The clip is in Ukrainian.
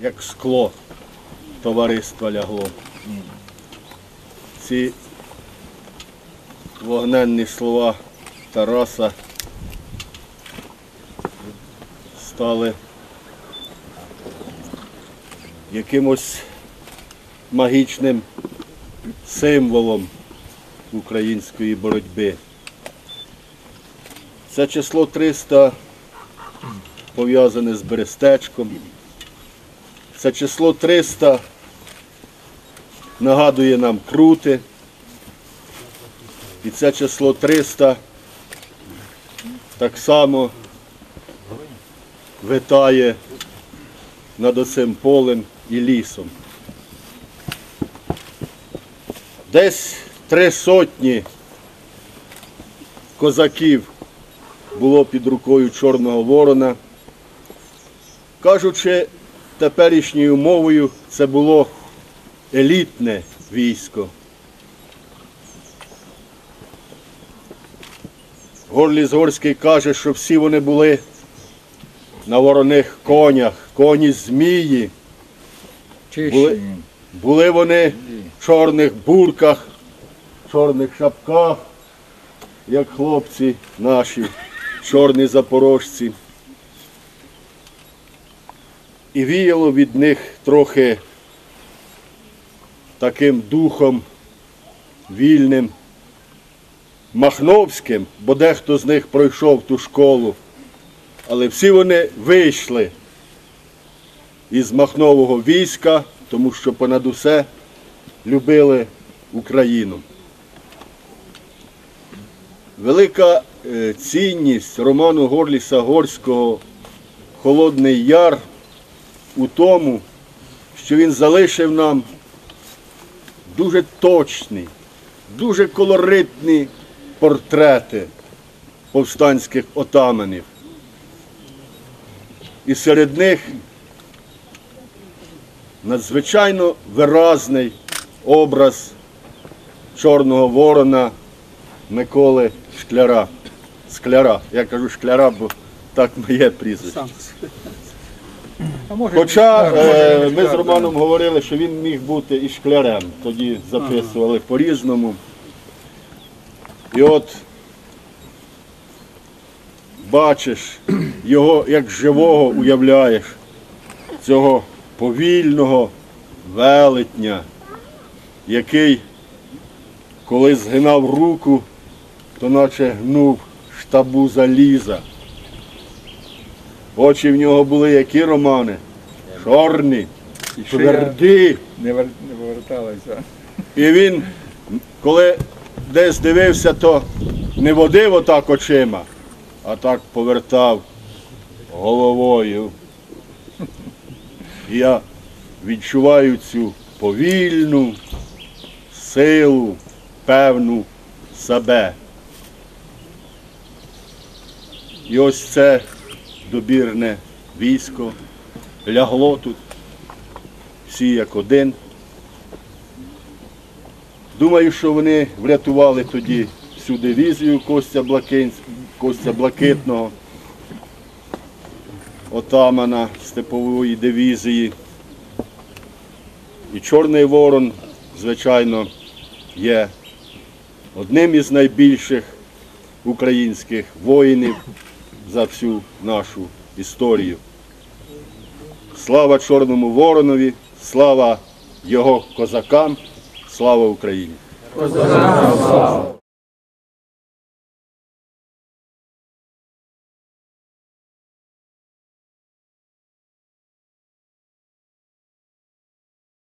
як скло товариства лягло. Ці вогненні слова Тараса стали якимось магічним символом української боротьби. Це число 300 пов'язане з Берестечком. Це число 300 нагадує нам крути. І це число 300 так само витає над оцим полем і лісом. Десь три сотні козаків було під рукою Чорного Ворона. Кажучи теперішньою мовою, це було елітне військо. Горліс Горський каже, що всі вони були на вороних конях, коні змії. Були, були вони в чорних бурках, чорних шапках, як хлопці наші, чорні запорожці. І віяло від них трохи таким духом вільним, махновським, бо дехто з них пройшов ту школу. Але всі вони вийшли із Махнового війська, тому що понад усе любили Україну. Велика е, цінність роману Горліса Горського Холодний Яр у тому, що він залишив нам дуже точні, дуже колоритні портрети повстанських отаманів. І серед них надзвичайно виразний образ Чорного Ворона Миколи Шкляра. Скляра. Я кажу шкляра, бо так моє прізвище. Хоча е, ми з Романом говорили, що він міг бути і шклярем, тоді записували по-різному. І от бачиш його як живого уявляєш, цього повільного велетня, який, коли згинав руку, то наче гнув штабу заліза. Очі в нього були які романи? Чорні, тверді. Не, вер... не поверталася. І він, коли десь дивився, то не водив отак очима, а так повертав головою. І я відчуваю цю повільну силу, певну себе. І ось це добірне військо лягло тут, всі як один. Думаю, що вони врятували тоді всю дивізію Костя, Блакин... Костя Блакитного, отамана степової дивізії. І Чорний Ворон, звичайно, є одним із найбільших українських воїнів за всю нашу історію. Слава Чорному Воронові, слава його козакам, слава Україні!